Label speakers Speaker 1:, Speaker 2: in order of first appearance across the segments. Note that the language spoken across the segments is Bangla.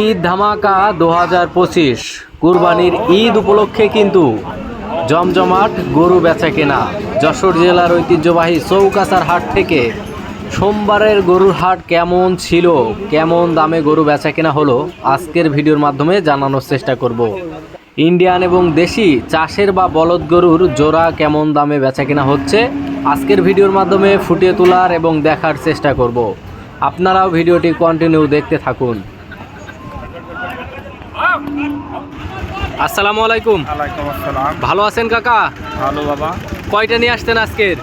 Speaker 1: ঈদ ধামাকা দু হাজার পঁচিশ। কুরবানির ঈদ উপলক্ষে কিন্তু জমজমাট গরু বেচা কেনা। যশোর জেলার ঐতিহ্যবাহী চৌকাছার হাট থেকে সোমবারের গরুর হাট কেমন ছিল, কেমন দামে গরু বেচা কেনা হলো, আজকের ভিডিওর মাধ্যমে জানানোর চেষ্টা করব। ইন্ডিয়ান এবং দেশি চাষের বা বলদ গরুর জোড়া কেমন দামে বেচা কেনা হচ্ছে, আজকের ভিডিওর মাধ্যমে ফুটিয়ে তোলার এবং দেখার চেষ্টা করব। আপনারাও ভিডিওটি কন্টিনিউ দেখতে থাকুন। আসসালামু আলাইকুম।
Speaker 2: ওয়ালাইকুম আসসালাম।
Speaker 1: ভালো আছেন কাকা?
Speaker 2: ভালো বাবা।
Speaker 1: কয়টা নিয়ে আসতেন আজকের?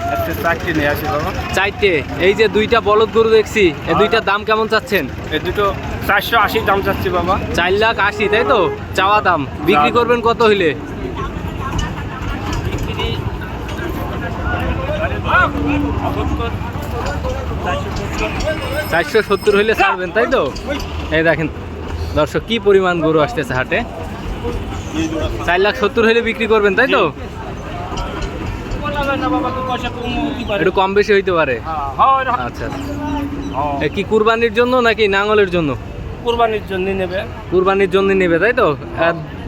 Speaker 2: চাকরি নিয়ে আসি বাবা।
Speaker 1: চারটে। এই যে দুইটা বলদ গরু দেখছি এই দুইটার দাম কেমন চাচ্ছেন?
Speaker 2: এই দুটো চারশো আশি দাম চাচ্ছি বাবা।
Speaker 1: চার লাখ আশি তাই তো? চাওয়া দাম। বিক্রি করবেন কত হইলে? চারশো সত্তর হইলে ছাড়বেন তাই তো? এই দেখেন দর্শক কি পরিমাণ গরু আসতেছে হাটে? চার লাখ সত্তর হইলে বিক্রি করবেন তাই তো? একটু কম বেশি হইতে পারে। আচ্ছা এ কি কুরবানির জন্য নাকি নাঙলের জন্য?
Speaker 2: কোরবানির জন্য নেবে।
Speaker 1: কুরবানির জন্য নেবে তাই তো?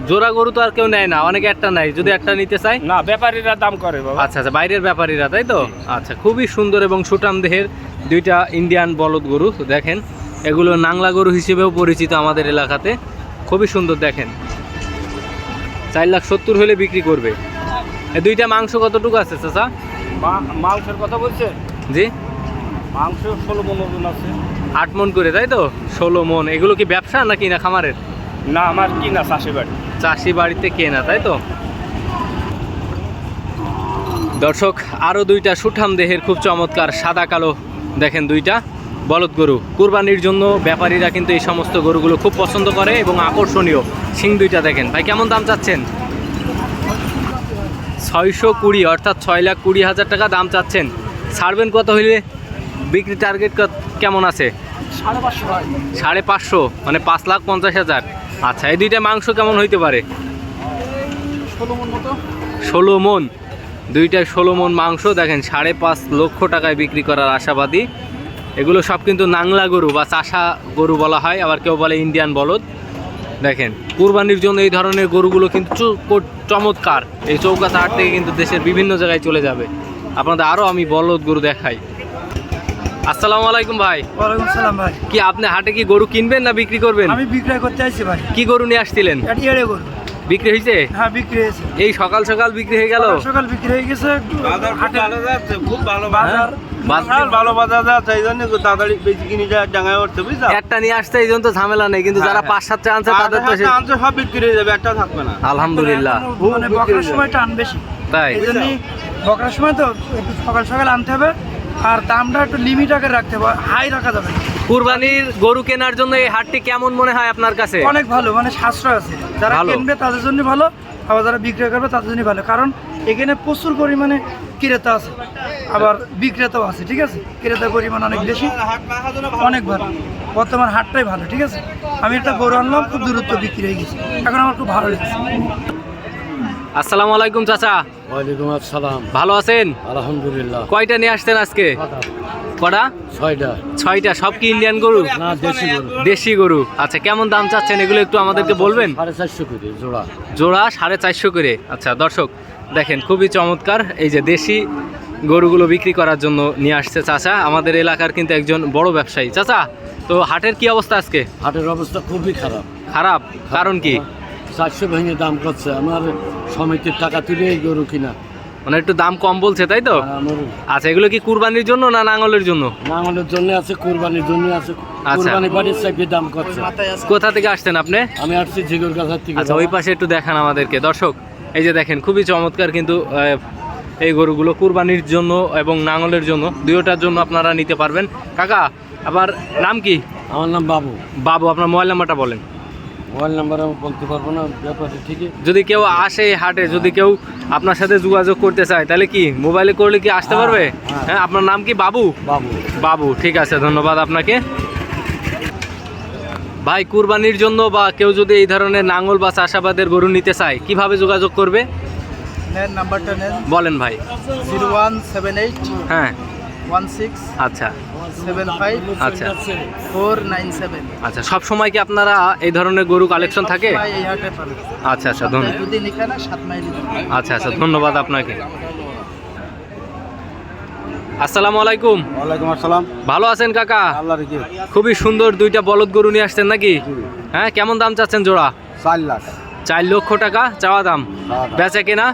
Speaker 1: জোড়া গরু তো আর কেউ নেয় না অনেকে একটা নাই যদি একটা নিতে চায়।
Speaker 2: না ব্যাপারীরা দাম করে
Speaker 1: আচ্ছা আচ্ছা বাইরের ব্যাপারীরা তাই তো? আচ্ছা খুবই সুন্দর এবং সুটাম দেহের দুইটা ইন্ডিয়ান বলদ গরু দেখেন এগুলো নাংলা গরু হিসেবেও পরিচিত আমাদের এলাকাতে। খুবই সুন্দর দেখেন। চার লাখ সত্তর হলে বিক্রি করবে। দুইটা মাংস কতটুকু আছে চাচা?
Speaker 2: মাংসের কথা বলছে?
Speaker 1: জি।
Speaker 2: মাংস ষোলো মন ওজন আছে।
Speaker 1: আট মন করে তাই তো? ষোলো মন এগুলো কি ব্যবসা নাকি না খামারের?
Speaker 2: না আমার কি না চাষি বাড়ি।
Speaker 1: চাষি বাড়িতে কেনা তাই তো? দর্শক আরও দুইটা সুঠাম দেহের খুব চমৎকার সাদা কালো দেখেন দুইটা। বলদ গরু কুরবানির জন্য ব্যাপারীরা কিন্তু এই সমস্ত গরুগুলো খুব পছন্দ করে এবং আকর্ষণীয়। সিং দুইটা দেখেন। ভাই কেমন দাম চাচ্ছেন? ছয়শো কুড়ি অর্থাৎ ছয় লাখ কুড়ি হাজার টাকা দাম চাচ্ছেন। ছাড়বেন কত হইলে? বিক্রি টার্গেট কেমন আছে?
Speaker 2: সাড়ে পাঁচশো
Speaker 1: সাড়ে পাঁচশো মানে পাঁচ লাখ পঞ্চাশ হাজার। আচ্ছা এই দুইটা মাংস কেমন হইতে পারে?
Speaker 2: ষোলো মন মতো।
Speaker 1: ষোলো মন? মাংস দেখেন সাড়ে পাঁচ লক্ষ টাকায় বিক্রি করার আশাবাদী। এগুলো সব কিন্তু নাংলা গরু বা চাষা গরু বলা হয় আবার কেউ বলে ইন্ডিয়ান বলদ। দেখেন কুরবানির জন্য এই ধরনের গরুগুলো কিন্তু চমৎকার। এই চৌকাছা হাট থেকে কিন্তু দেশের বিভিন্ন জায়গায় চলে যাবে। আপনাদের আরও আমি বলদ গরু দেখাই। আসসালামু আলাইকুম ভাই।
Speaker 3: ওয়ালাইকুম সালাম ভাই।
Speaker 1: কি আপনি হাটে কি গরু কিনবেন না বিক্রি করবেন?
Speaker 3: আমি বিক্রয় করতে আসছি ভাই।
Speaker 1: কি গরু নিয়ে আসছিলেন?
Speaker 3: এড়ে গরু।
Speaker 1: বিক্রি হয়েছে?
Speaker 3: হ্যাঁ বিক্রি হয়েছে।
Speaker 1: এই সকাল সকাল বিক্রি হয়ে গেল?
Speaker 3: সকাল সকাল বিক্রি হয়ে গেছে। হাটে
Speaker 2: যাচ্ছে খুব ভালো
Speaker 3: বাজার।
Speaker 1: বাজার
Speaker 2: ভালো বাজার যাচ্ছে এই জন্য তাড়াতাড়ি বেশি কিনে যায় ডাঙায় উঠছে বুঝছ?
Speaker 1: একটা নিয়ে আসতে এই জন্য তো ঝামেলা নেই কিন্তু যারা
Speaker 2: হ্যাঁ,
Speaker 1: পাঁচ সাতটা আনছে তাদের তো
Speaker 2: আনছে সব বিক্রি হয়ে যাবে একটা থাকবে না।
Speaker 1: আলহামদুলিল্লাহ।
Speaker 3: মানে বকরার সময় টান বেশি।
Speaker 1: তাই।
Speaker 3: এই জন্যই বকরার সময় তো একটু সকাল সকাল আনতে হবে। আর দামটা একটু লিমিট আগে রাখতে হবে হাই রাখা যাবে।
Speaker 1: কুরবানির গরু কেনার জন্য এই হাটটি কেমন মনে হয় আপনার কাছে?
Speaker 3: অনেক ভালো মানে সাশ্রয় আছে। যারা কিনবে তাদের জন্য ভালো আবার যারা বিক্রয় করবে তাদের জন্য ভালো। কারণ এখানে প্রচুর পরিমাণে ক্রেতা আছে আবার বিক্রেতাও আছে ঠিক আছে? ক্রেতার পরিমাণ অনেক বেশি অনেক ভালো। বর্তমান হাটটাই ভালো ঠিক আছে? আমি একটা গরু আনলাম খুব দূরত্ব বিক্রি হয়ে গেছে। এখন আমার খুব ভালো লেগেছে।
Speaker 1: আসসালামু আলাইকুম চাচা।
Speaker 4: ওয়ালাইকুম আসসালাম।
Speaker 1: ভালো আছেন?
Speaker 4: আলহামদুলিল্লাহ।
Speaker 1: কয়টা নিয়ে আসতেন আজকে? কটা?
Speaker 4: ছয়টা।
Speaker 1: ছয়টা সব কি ইন্ডিয়ান গরু?
Speaker 4: না দেশি গরু।
Speaker 1: দেশি গরু। আচ্ছা কেমন দাম চাচ্ছেন? এগুলো একটু আমাদেরকে বলবেন?
Speaker 4: সাড়ে চারশো করে জোড়া।
Speaker 1: জোড়া সাড়ে চারশো করে। আচ্ছা দর্শক দেখেন খুবই চমৎকার। এই যে দেশি গরুগুলো বিক্রি করার জন্য নিয়ে আসছে চাচা। আমাদের এলাকার কিন্তু একজন বড় ব্যবসায়ী। চাচা তো হাটের কি অবস্থা আজকে?
Speaker 4: হাটের অবস্থা খুবই খারাপ।
Speaker 1: খারাপ? কারণ কি?
Speaker 4: চারশো ভেঙে দাম করছে। আমার সমিতির টাকা তুলে এই গরু কিনা।
Speaker 1: মানে একটু দাম কম বলছে তাই তো?
Speaker 4: আমার
Speaker 1: আচ্ছা এগুলো কি কুরবানির জন্য না নাঙ্গলের জন্য?
Speaker 4: নাঙলের জন্য আছে কুরবানির জন্য আছে।
Speaker 1: আচ্ছা।
Speaker 4: কোরবানি বাড়ির চাইতে দাম করছে।
Speaker 1: কোথা থেকে আসছেন আপনি?
Speaker 4: আমি আসছি ঝিগুর কাছার থেকে।
Speaker 1: আচ্ছা ওই পাশে একটু দেখান আমাদেরকে। দর্শক এই যে দেখেন খুবই চমৎকার কিন্তু এই গরুগুলো কুরবানির জন্য এবং নাঙ্গলের জন্য। দুয়োটার জন্য আপনারা নিতে পারবেন। কাকা আবার নাম কি?
Speaker 4: আমার নাম বাবু।
Speaker 1: বাবু আপনার মোবাইল নাম্বারটা বলেন।
Speaker 4: মোবাইল নাম্বার আমি বলতে পারব না ব্যাপারে ঠিকই।
Speaker 1: যদি কেউ আসে এই হাটে যদি কেউ আপনার সাথে যোগাযোগ করতে চায় তাহলে কি মোবাইলে করলে কি আসতে
Speaker 4: হ্যাঁ,
Speaker 1: পারবে?
Speaker 4: হ্যাঁ।
Speaker 1: হ্যাঁ আপনার নাম কি? বাবু?
Speaker 4: বাবু।
Speaker 1: বাবু ঠিক আছে ধন্যবাদ আপনাকে। ভাই কুরবানির জন্য বা কেউ যদি এই ধরনের নাঙ্গল বা চাষাবাদের গরু নিতে চায় কীভাবে যোগাযোগ করবে?
Speaker 3: নেন নাম্বারটা নেন।
Speaker 1: বলেন ভাই।
Speaker 3: জিরো ওয়ান সেভেন এইট
Speaker 1: হ্যাঁ।
Speaker 3: ওয়ান সিক্স
Speaker 1: আচ্ছা।
Speaker 3: সেভেন ফাইভ
Speaker 1: আচ্ছা।
Speaker 3: ফোর নাইন সেভেন
Speaker 1: আচ্ছা সব সময় কি আপনারা এই ধরনের গরু কালেকশন থাকে? আচ্ছা আচ্ছা ধন্যবাদ। আচ্ছা আচ্ছা ধন্যবাদ আপনাকে। আসসালামু আলাইকুম।
Speaker 2: ওয়ালাইকুম আসসালাম।
Speaker 1: ভালো আছেন কাকা? খুবই সুন্দর দুইটা বলদ গরু নিয়ে আসছেন নাকি? হ্যাঁ কেমন দাম চাচ্ছেন জোড়া?
Speaker 2: চার লাখ।
Speaker 1: চার লক্ষ টাকা চাওয়া দাম। বেচা কেনা?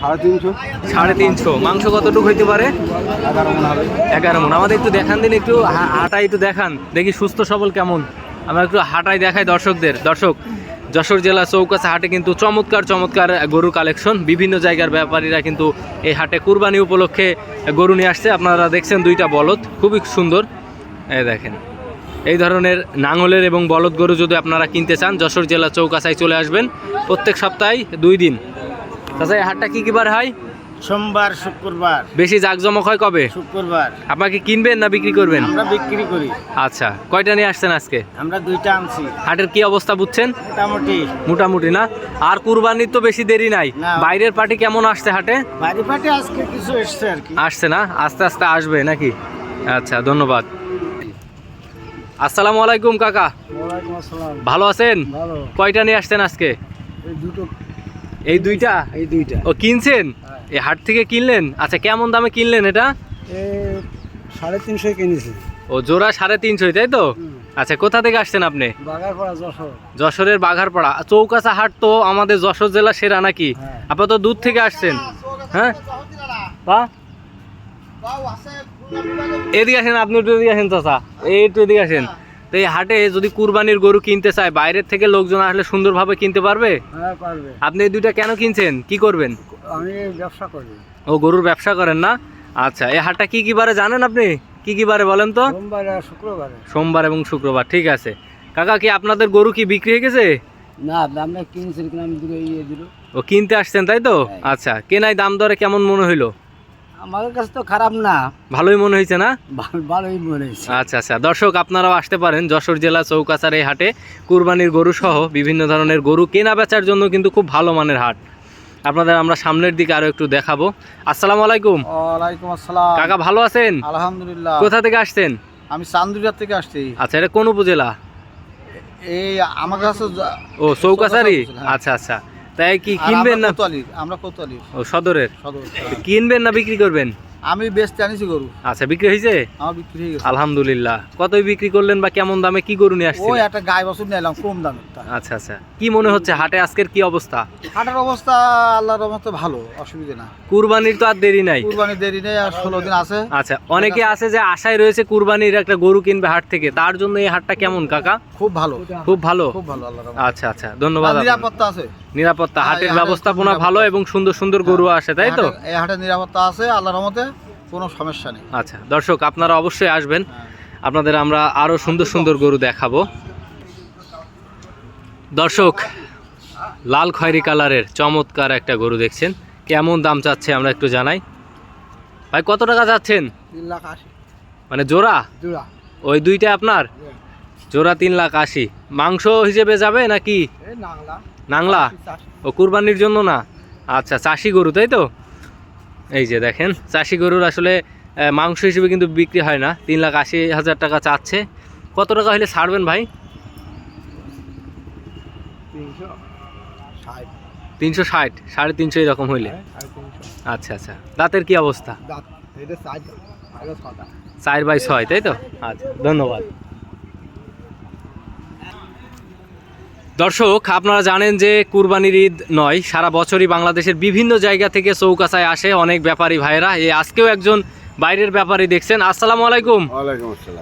Speaker 2: সাড়ে তিনশো।
Speaker 1: সাড়ে তিনশো। মাংস কতটুকু হইতে পারে?
Speaker 2: এগারো মনে হবে।
Speaker 1: এগারো মন। আমাদের একটু দেখান দিন একটু হা- হাঁটাই একটু দেখান। দেখি সুস্থ সবল কেমন। আমরা একটু হাঁটাই দেখাই দর্শকদের। দর্শক যশোর জেলা চৌকাছা হাটে কিন্তু চমৎকার চমৎকার গরুর কালেকশন। বিভিন্ন জায়গার ব্যাপারীরা কিন্তু এই হাটে কুরবানি উপলক্ষে গরু নিয়ে আসছে। আপনারা দেখছেন দুইটা বলদ। খুবই সুন্দর। এই দেখেন। এই ধরনের নাঙলের এবং বলদ গরু যদি আপনারা কিনতে চান যশোর জেলা চৌকাছায় চলে আসবেন। প্রত্যেক সপ্তাহে দুই দিন। তাছাড়া এই হাটটা কী কী বার হয়?
Speaker 5: সোমবার শুক্রবার।
Speaker 1: বেশি জাঁকজমক হয় কবে?
Speaker 5: শুক্রবার।
Speaker 1: আপনাকে কিনবেন না বিক্রি করবেন?
Speaker 5: আমরা বিক্রি করি।
Speaker 1: আচ্ছা কয়টা নিয়ে আসছেন আজকে?
Speaker 5: আমরা দুইটা আনছি।
Speaker 1: হাটের কি অবস্থা বুঝছেন?
Speaker 5: মোটামুটি।
Speaker 1: মোটামুটি না? আর কুরবানির তো বেশি দেরি নাই। বাইরের পার্টি কেমন আসছে হাটে?
Speaker 5: বাড়ি ফাটে আজকে কিছু এসছে আর কি।
Speaker 1: আসছে না? আস্তে আস্তে আসবে নাকি? আচ্ছা ধন্যবাদ। আসসালামু আলাইকুম কাকা। ভালো আছেন? কয়টা নিয়ে আসছেন আজকে?
Speaker 3: দুটো।
Speaker 1: এই দুইটা?
Speaker 3: এই দুইটা।
Speaker 1: ও কিনছেন? এই হাট থেকে কিনলেন? আচ্ছা কেমন দামে কিনলেন এটা?
Speaker 3: সাড়ে তিনশো কিনেছি।
Speaker 1: ও জোড়া সাড়ে তিনশোই তাই তো? আচ্ছা কোথা থেকে আসছেন আপনি? যশোরের বাঘারপাড়া চৌকাছা হাট তো আমাদের যশোর জেলা সেরা নাকি?
Speaker 3: হ্যাঁ।
Speaker 1: আপনার তো দূর থেকে আসছেন। হ্যাঁ? বা? এদিকে আসেন আপনি একটু এদিকে আসেন চাচা। এই একটু এদিকে আসেন। তো এই হাটে যদি কুরবানির গরু কিনতে চায় বাইরের থেকে লোকজন আসলে সুন্দরভাবে কিনতে পারবে?
Speaker 3: হ্যাঁ পারবে।
Speaker 1: আপনি এই দুইটা কেন কিনছেন? কি করবেন?
Speaker 3: আমি ব্যবসা করি।
Speaker 1: ও গরুর ব্যবসা করেন না? আচ্ছা এই হাটটা কি কি বারে জানেন আপনি? কি কি বারে বলেন তো?
Speaker 3: সোমবার আর শুক্রবারে।
Speaker 1: সোমবার এবং শুক্রবার ঠিক আছে। কাকা কি আপনাদের গরু কি বিক্রি হয়ে গেছে?
Speaker 3: না আমরা কিনেছি কিনা আমি দুটো ইয়ে দিল।
Speaker 1: ও কিনতে আসছেন তাই তো? আচ্ছা কেনাই দাম দরে কেমন মনে হইল?
Speaker 3: আমাদের কাছে তো খারাপ না।
Speaker 1: ভালোই মনে হয়েছে না?
Speaker 3: ভালো- ভালোই মনে হয়েছে।
Speaker 1: আচ্ছা আচ্ছা। দর্শক আপনারাও আসতে পারেন যশোর জেলা চৌকাছার এই হাটে। কুরবানির গরু সহ বিভিন্ন ধরনের গরু কেনা বেচার জন্য কিন্তু খুব ভালো মানের হাট। আপনাদের আমরা সামনের দিকে আরও একটু দেখাবো। আসসালামু আলাইকুম।
Speaker 2: ওয়ালাইকুম আসসালাম।
Speaker 1: কাকা ভালো আছেন?
Speaker 2: আলহামদুলিল্লাহ।
Speaker 1: কোথা থেকে আসছেন?
Speaker 2: আমি চান্দুরিয়া থেকে আসছি।
Speaker 1: আচ্ছা এটা কোন উপজেলা?
Speaker 2: এই আমার কাছে
Speaker 1: ও চৌকাছারি
Speaker 2: হ্যাঁ।
Speaker 1: আচ্ছা আচ্ছা। তাই কি কিনবেন না?
Speaker 2: কোতোয়ালির, আমরা কোতোয়ালির
Speaker 1: ও সদরের?
Speaker 2: সদর
Speaker 1: কিনবেন না বিক্রি করবেন?
Speaker 2: আমি বেচতে আনিছি গরু।
Speaker 1: আচ্ছা বিক্রি হয়েছে?
Speaker 2: আমার বিক্রি হয়ে গেছে।
Speaker 1: আলহামদুলিল্লাহ। কতই বিক্রি করলেন বা কেমন দামে কি গরু নিয়ে
Speaker 2: ওই
Speaker 1: আসছেন
Speaker 2: একটা গায়ে বছর নিলাম কম দামের তা।
Speaker 1: আচ্ছা আচ্ছা। কি মনে হচ্ছে হাটে আজকের কি অবস্থা?
Speaker 2: হাটের অবস্থা আল্লাহর রহমতে ভালো অসুবিধা না।
Speaker 1: কুরবানির তো আর দেরি নাই।
Speaker 2: কুরবানি দেরি নেই আর ষোলো দিন আছে।
Speaker 1: আচ্ছা অনেকে আছে যে আশায় রয়েছে কুরবানির একটা গরু কিনবে হাট থেকে। তার জন্য এই হাটটা কেমন কাকা?
Speaker 2: খুব ভালো।
Speaker 1: খুব ভালো?
Speaker 2: খুব ভালো রহমতে।
Speaker 1: আচ্ছা আচ্ছা ধন্যবাদ
Speaker 2: নিরাপত্তা আছে?
Speaker 1: নিরাপত্তা
Speaker 2: হ্যাঁ,
Speaker 1: হাটের ব্যবস্থাপনা ভালো এবং সুন্দর সুন্দর গরু আসে তাই তো?
Speaker 2: এই হাটে- এই হাটে নিরাপত্তা আছে আল্লাহর রহমতে কোনো সমস্যা নেই।
Speaker 1: আচ্ছা দর্শক আপনারা অবশ্যই আসবেন।
Speaker 2: হ্যাঁ।
Speaker 1: আপনাদের আমরা আরও সুন্দর সুন্দর গরু দেখাবো। দর্শক লাল খয়েরি কালারের চমৎকার একটা গরু দেখছেন। কেমন দাম চাচ্ছে আমরা একটু জানাই। ভাই কত টাকা চাচ্ছেন মানে জোড়া?
Speaker 3: জোড়া।
Speaker 1: ওই দুইটা আপনার? জোড়া তিন লাখ আশি। মাংস হিসেবে যাবে নাকি?
Speaker 3: নাংলা?
Speaker 1: ও কুরবানির জন্য না? আচ্ছা চাষি গরু তাই তো? এই যে দেখেন চাষি গরুর আসলে মাংস হিসেবে কিন্তু বিক্রি হয় না। তিন লাখ আশি হাজার টাকা চাচ্ছে। কত টাকা হলে ছাড়বেন ভাই?
Speaker 3: তিনশো ষাট।
Speaker 1: সাড়ে তিনশো এরকম হইলে? আচ্ছা আচ্ছা। দাঁতের কি অবস্থা? চার বাই ছয় তাই তো? আচ্ছা ধন্যবাদ। দর্শক আপনারা জানেন যে কুরবানির ঈদ নয় সারা বছরই বাংলাদেশের বিভিন্ন জায়গা থেকে চৌকাছায় আসে অনেক ব্যাপারী ভাইরা এই আজকেও একজন বাইরের ব্যাপারী দেখছেন। আসসালামু আলাইকুম।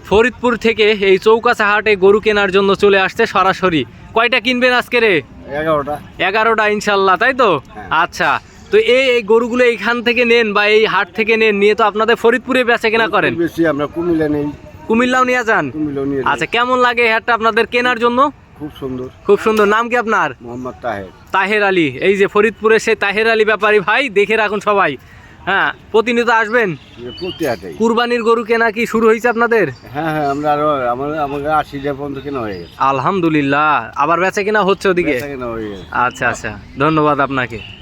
Speaker 1: ফরিদপুর থেকে এই চৌকাছা হাটে গরু কেনার জন্য চলে আসছে সরাসরি। কয়টা কিনবেন আজকে রে?
Speaker 2: এগারোটা।
Speaker 1: এগারোটা ইনশাল্লাহ তাই তো?
Speaker 2: হ্যাঁ।
Speaker 1: আচ্ছা তো এই এই গরুগুলো এইখান থেকে নেন বা এই হাট থেকে নেন নিয়ে তো আপনাদের ফরিদপুরে বেচা কেনা করেন?
Speaker 2: বেশি আমরা কুমিল্লা নেই।
Speaker 1: কুমিল্লাও নিয়ে যান? আচ্ছা কেমন লাগে এই হাটটা আপনাদের কেনার জন্য?
Speaker 2: খুব সুন্দর।
Speaker 1: খুব সুন্দর। নাম কি আপনার?
Speaker 2: মোহাম্মদ তাহের।
Speaker 1: তাহের আলী। এই যে ফরিদপুরের সেই তাহের আলী ব্যাপারী ভাই দেখে রাখুন সবাই। হ্যাঁ প্রতিনিয়ত আসবেন? কুরবানির গরু কেনা কি শুরু হয়েছে আপনাদের?
Speaker 2: হ্যাঁ হ্যাঁ আমরা আরও আমাদের আমাদের আশি পর্যন্ত কেনা হয়ে গেছে।
Speaker 1: আলহামদুলিল্লাহ। আবার বেচা কেনা হচ্ছে ওদিকে? আচ্ছা আচ্ছা। ধন্যবাদ আপনাকে।